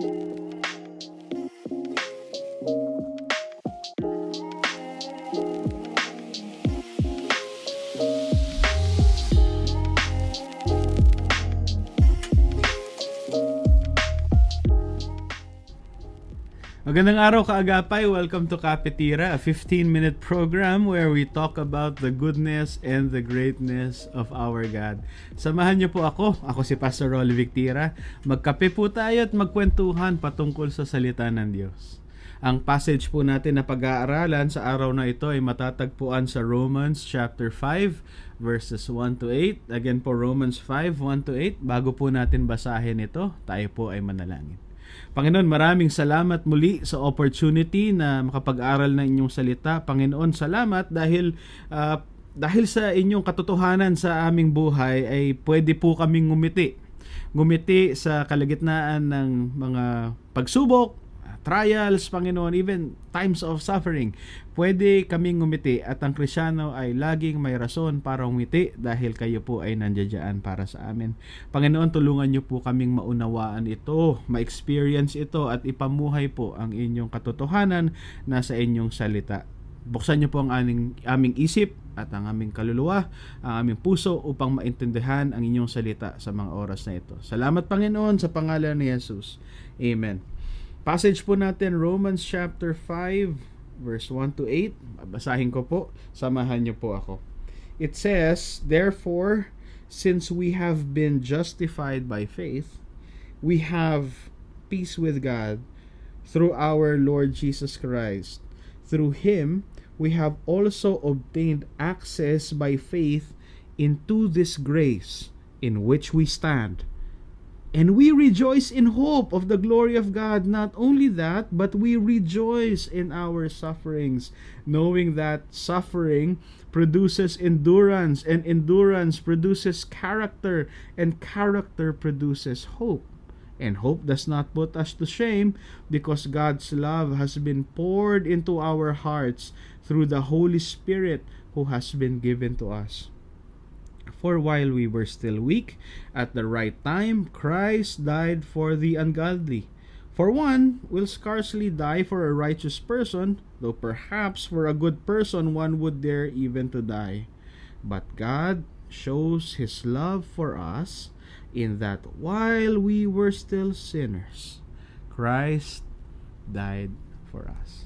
Thank you. Magandang araw kaagapay. Welcome to Kapitira, a 15-minute program where we talk about the goodness and the greatness of our God. Samahan niyo po ako. Ako si Pastor Rolly Victira. Magkape po tayo at magkwentuhan patungkol sa salita ng Diyos. Ang passage po natin na pag-aaralan sa araw na ito ay matatagpuan sa Romans chapter 5 verses 1 to 8. Again po Romans 5 1 to 8. Bago po natin basahin ito, tayo po ay manalangin. Panginoon, maraming salamat muli sa opportunity na makapag-aral ng inyong salita. Panginoon, salamat dahil ah, dahil sa inyong katotohanan sa aming buhay ay pwede po kaming ngumiti. Ngumiti sa kalagitnaan ng mga pagsubok, trials, Panginoon, even times of suffering. Pwede kaming ngumiti at ang Krisyano ay laging may rason para ngumiti dahil kayo po ay nandiyan para sa amin. Panginoon, tulungan niyo po kaming maunawaan ito, ma-experience ito at ipamuhay po ang inyong katotohanan na sa inyong salita. Buksan niyo po ang aming, aming isip at ang aming kaluluwa, ang aming puso upang maintindihan ang inyong salita sa mga oras na ito. Salamat Panginoon sa pangalan ni Jesus. Amen. Passage po natin Romans chapter 5 verse 1 to 8. Babasahin ko po. Samahan niyo po ako. It says, Therefore, since we have been justified by faith, we have peace with God through our Lord Jesus Christ. Through him, we have also obtained access by faith into this grace in which we stand. And we rejoice in hope of the glory of God. Not only that, but we rejoice in our sufferings, knowing that suffering produces endurance, and endurance produces character, and character produces hope. And hope does not put us to shame because God's love has been poured into our hearts through the Holy Spirit who has been given to us. For while we were still weak, at the right time, Christ died for the ungodly. For one will scarcely die for a righteous person, though perhaps for a good person one would dare even to die. But God shows his love for us in that while we were still sinners, Christ died for us.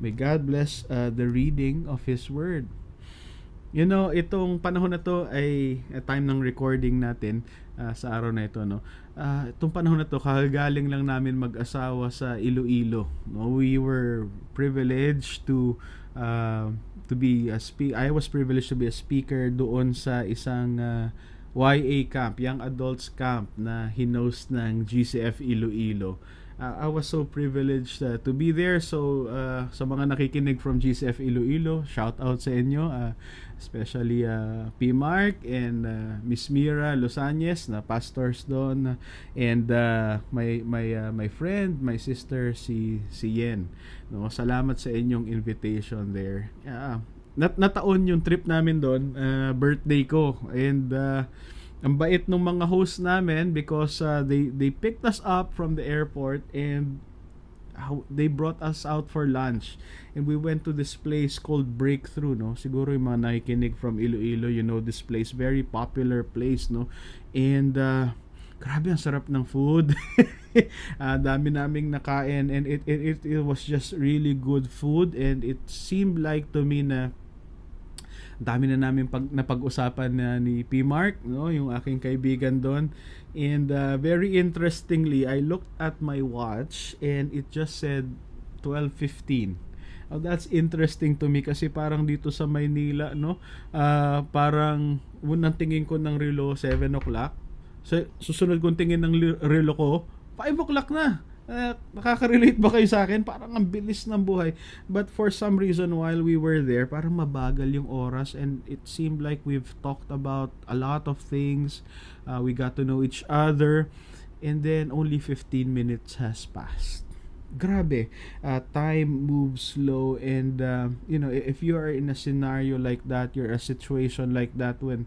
May God bless uh, the reading of His Word. You know, itong panahon na to ay time ng recording natin uh, sa araw na ito, no. Uh, itong panahon na to kagagaling lang namin mag-asawa sa Iloilo. No, we were privileged to uh, to be a spe- I was privileged to be a speaker doon sa isang uh, YA camp, Young Adults Camp na hinost ng GCF Iloilo. Uh, I was so privileged uh, to be there. So, uh, sa mga nakikinig from GCF Iloilo, shout out sa inyo. Uh, especially uh, P. Mark and uh, Miss Mira Losañez na pastors doon. And uh, my, my, uh, my friend, my sister, si, si Yen. No, salamat sa inyong invitation there. Uh, nat nataon yung trip namin doon, uh, birthday ko. And uh, ang bait ng mga host namin because uh, they they picked us up from the airport and they brought us out for lunch. And we went to this place called Breakthrough no? Siguro yung mga nakikinig from Iloilo you know this place. Very popular place no? And uh, grabe ang sarap ng food. Uh, dami naming nakain and it, it, it, it was just really good food and it seemed like to me na dami na namin pag napag-usapan na ni P Mark, no, yung aking kaibigan doon. And uh, very interestingly, I looked at my watch and it just said 12:15. Oh, that's interesting to me kasi parang dito sa Maynila, no, uh, parang unang tingin ko ng relo 7 o'clock. So, susunod kong tingin ng relo ko, 5 o'clock na. Uh, nakaka-relate ba kayo sa akin? Parang ang bilis ng buhay. But for some reason, while we were there, parang mabagal yung oras and it seemed like we've talked about a lot of things. Uh, we got to know each other. And then, only 15 minutes has passed. Grabe. Uh, time moves slow and, uh, you know, if you are in a scenario like that, you're a situation like that when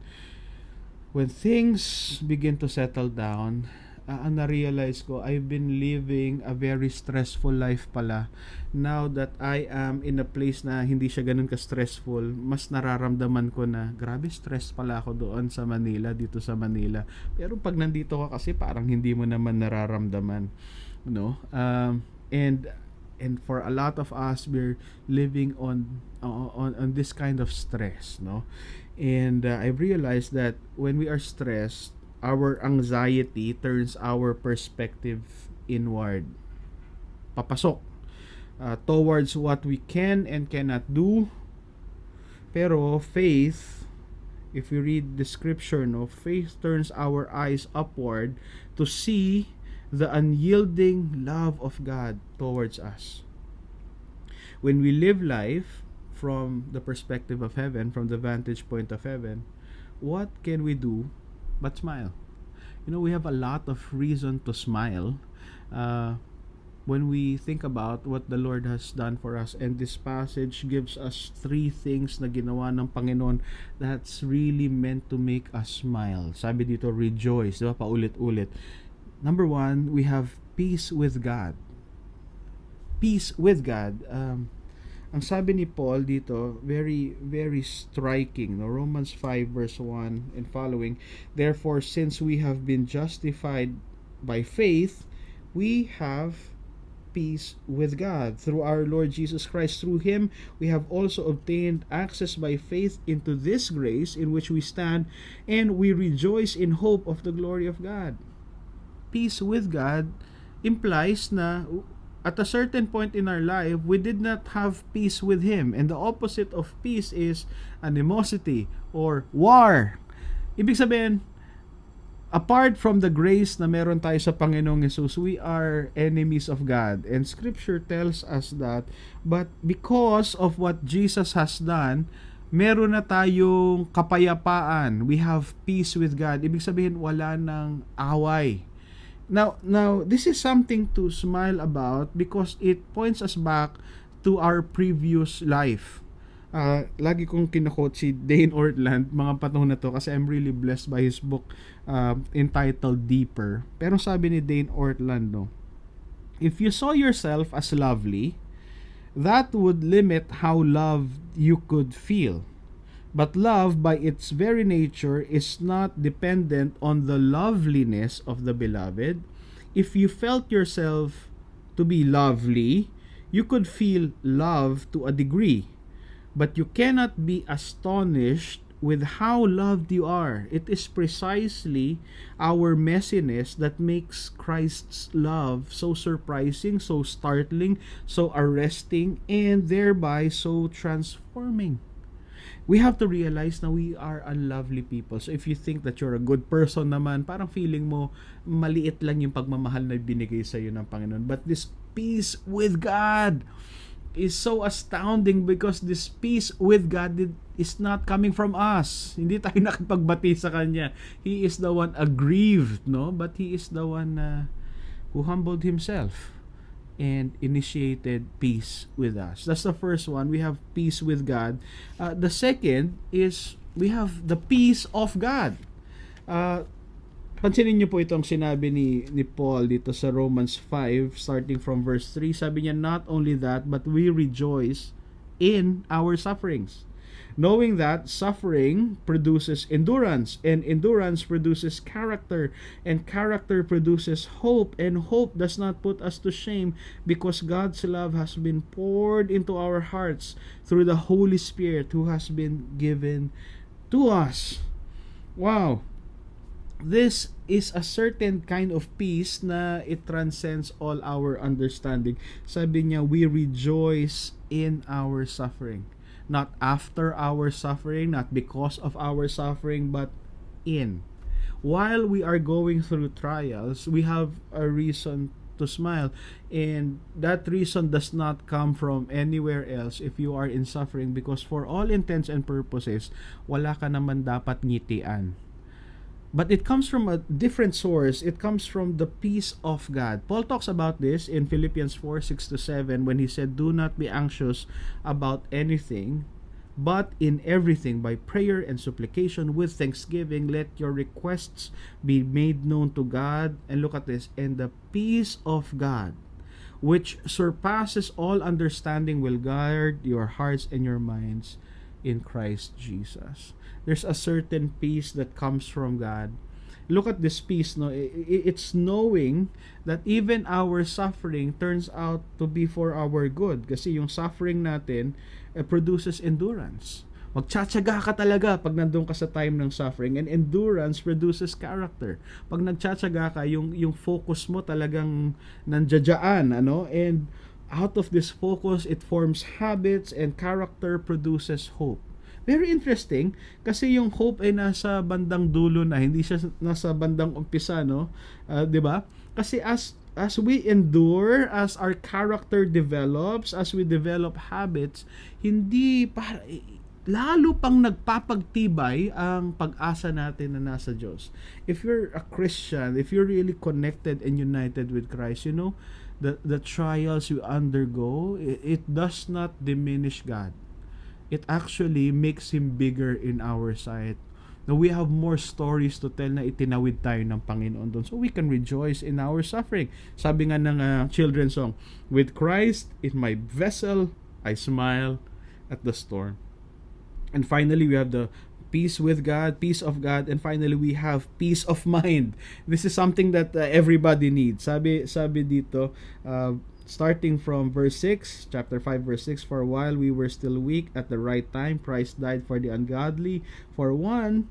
when things begin to settle down, uh, ang na-realize ko, I've been living a very stressful life pala. Now that I am in a place na hindi siya ganun ka-stressful, mas nararamdaman ko na, grabe stress pala ako doon sa Manila, dito sa Manila. Pero pag nandito ka kasi, parang hindi mo naman nararamdaman. No? Um, and and for a lot of us we're living on on on this kind of stress no and uh, i've realized that when we are stressed our anxiety turns our perspective inward papasok uh, towards what we can and cannot do pero faith if we read the scripture no faith turns our eyes upward to see the unyielding love of God towards us. When we live life from the perspective of heaven, from the vantage point of heaven, what can we do but smile? You know, we have a lot of reason to smile uh, when we think about what the Lord has done for us. And this passage gives us three things na ginawa ng Panginoon that's really meant to make us smile. Sabi dito, rejoice. Diba? Paulit-ulit number one, we have peace with God. Peace with God. Um, ang sabi ni Paul dito, very, very striking. No? Romans 5 verse 1 and following. Therefore, since we have been justified by faith, we have peace with God through our Lord Jesus Christ. Through Him, we have also obtained access by faith into this grace in which we stand, and we rejoice in hope of the glory of God. Peace with God implies na at a certain point in our life, we did not have peace with Him. And the opposite of peace is animosity or war. Ibig sabihin, apart from the grace na meron tayo sa Panginoong Yesus, we are enemies of God. And Scripture tells us that. But because of what Jesus has done, meron na tayong kapayapaan. We have peace with God. Ibig sabihin, wala nang away. Now, now this is something to smile about because it points us back to our previous life. Uh, lagi kong kinakot si Dane Ortland mga panahon na to kasi I'm really blessed by his book uh, entitled Deeper. Pero sabi ni Dane Ortland, no, if you saw yourself as lovely, that would limit how loved you could feel. But love, by its very nature, is not dependent on the loveliness of the beloved. If you felt yourself to be lovely, you could feel love to a degree. But you cannot be astonished with how loved you are. It is precisely our messiness that makes Christ's love so surprising, so startling, so arresting, and thereby so transforming we have to realize na we are unlovely people. So if you think that you're a good person naman, parang feeling mo maliit lang yung pagmamahal na binigay sa iyo ng Panginoon. But this peace with God is so astounding because this peace with God is not coming from us. Hindi tayo nakipagbati sa Kanya. He is the one aggrieved, no? But He is the one uh, who humbled Himself and initiated peace with us. That's the first one. We have peace with God. Uh, the second is we have the peace of God. Uh, pansinin niyo po itong sinabi ni, ni Paul dito sa Romans 5 starting from verse 3. Sabi niya, not only that, but we rejoice in our sufferings knowing that suffering produces endurance and endurance produces character and character produces hope and hope does not put us to shame because God's love has been poured into our hearts through the Holy Spirit who has been given to us. Wow. This is a certain kind of peace na it transcends all our understanding. Sabi niya, we rejoice in our suffering not after our suffering, not because of our suffering, but in. While we are going through trials, we have a reason to smile. And that reason does not come from anywhere else if you are in suffering because for all intents and purposes, wala ka naman dapat ngitian but it comes from a different source. It comes from the peace of God. Paul talks about this in Philippians 4 6 to 7 when he said, Do not be anxious about anything, But in everything, by prayer and supplication with thanksgiving, let your requests be made known to God. And look at this, and the peace of God, which surpasses all understanding, will guard your hearts and your minds in Christ Jesus. There's a certain peace that comes from God. Look at this peace, no? It's knowing that even our suffering turns out to be for our good. Kasi yung suffering natin eh, produces endurance. Magtsatsaga ka talaga pag nandun ka sa time ng suffering and endurance produces character. Pag nagtsatsaga ka, yung yung focus mo talagang nandiyadyaan, ano? And out of this focus, it forms habits and character produces hope. Very interesting kasi yung hope ay nasa bandang dulo na, hindi siya nasa bandang umpisa, no? Ah, 'di ba? Kasi as as we endure, as our character develops, as we develop habits, hindi para lalo pang nagpapagtibay ang pag-asa natin na nasa Diyos. If you're a Christian, if you're really connected and united with Christ, you know, the the trials you undergo, it, it does not diminish God. It actually makes him bigger in our sight. Now we have more stories to tell na itinawid tayo ng Panginoon doon. So we can rejoice in our suffering. Sabi nga ng uh, children's song, With Christ in my vessel, I smile at the storm. And finally, we have the peace with God, peace of God, and finally we have peace of mind. This is something that uh, everybody needs. Sabi sabi dito, uh, starting from verse 6, chapter 5 verse 6, for while we were still weak at the right time Christ died for the ungodly, for one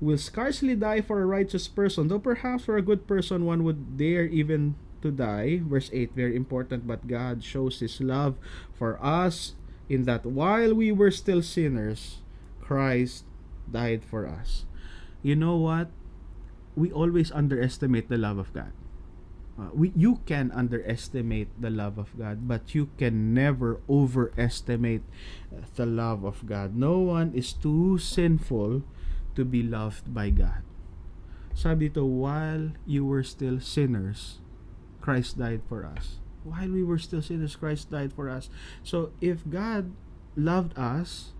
will scarcely die for a righteous person, though perhaps for a good person one would dare even to die. Verse 8, very important, but God shows his love for us in that while we were still sinners, Christ died for us. You know what? We always underestimate the love of God. Uh, we, you can underestimate the love of God, but you can never overestimate uh, the love of God. No one is too sinful to be loved by God. Sabi dito, while you were still sinners, Christ died for us. While we were still sinners, Christ died for us. So if God loved us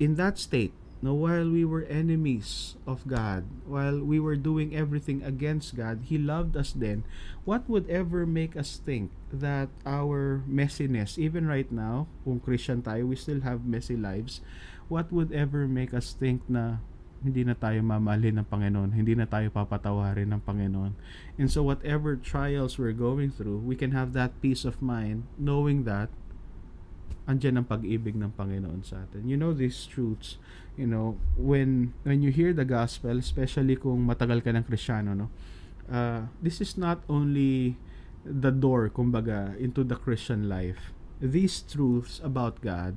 in that state, no, while we were enemies of God, while we were doing everything against God, He loved us then. What would ever make us think that our messiness, even right now, kung Christian tayo, we still have messy lives, what would ever make us think na hindi na tayo mamahalin ng Panginoon, hindi na tayo papatawarin ng Panginoon. And so whatever trials we're going through, we can have that peace of mind knowing that andyan ang pag-ibig ng Panginoon sa atin. You know these truths, you know, when when you hear the gospel, especially kung matagal ka ng Kristiyano, no? Uh, this is not only the door, kumbaga, into the Christian life. These truths about God,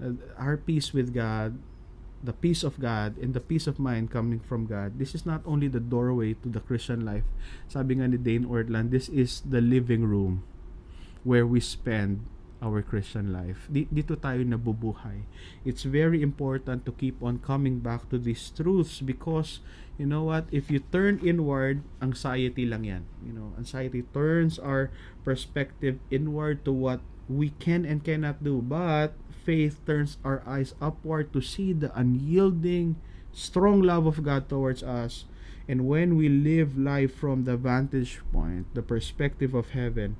uh, our peace with God, the peace of God and the peace of mind coming from God, this is not only the doorway to the Christian life. Sabi nga ni Dane Ortland, this is the living room where we spend our Christian life. Di- dito tayo nabubuhay. It's very important to keep on coming back to these truths because you know what, if you turn inward, anxiety lang yan. You know, anxiety turns our perspective inward to what we can and cannot do, but faith turns our eyes upward to see the unyielding, strong love of God towards us. And when we live life from the vantage point, the perspective of heaven,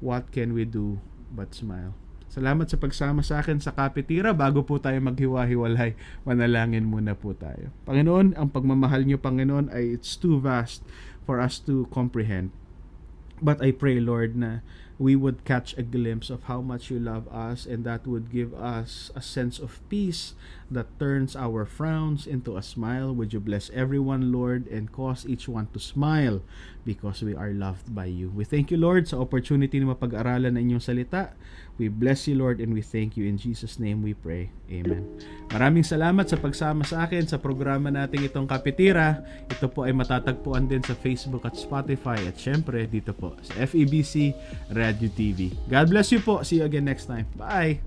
what can we do but smile? Salamat sa pagsama sa akin sa Kapitira. Bago po tayo maghiwa-hiwalay, manalangin muna po tayo. Panginoon, ang pagmamahal niyo, Panginoon, ay it's too vast for us to comprehend. But I pray, Lord, na we would catch a glimpse of how much you love us and that would give us a sense of peace that turns our frowns into a smile. Would you bless everyone, Lord, and cause each one to smile because we are loved by you. We thank you, Lord, sa opportunity na mapag-aralan ng inyong salita. We bless you, Lord, and we thank you. In Jesus' name we pray. Amen. Maraming salamat sa pagsama sa akin sa programa nating itong Kapitira. Ito po ay matatagpuan din sa Facebook at Spotify at syempre dito po sa FEBC Radio TV. God bless you po. See you again next time. Bye!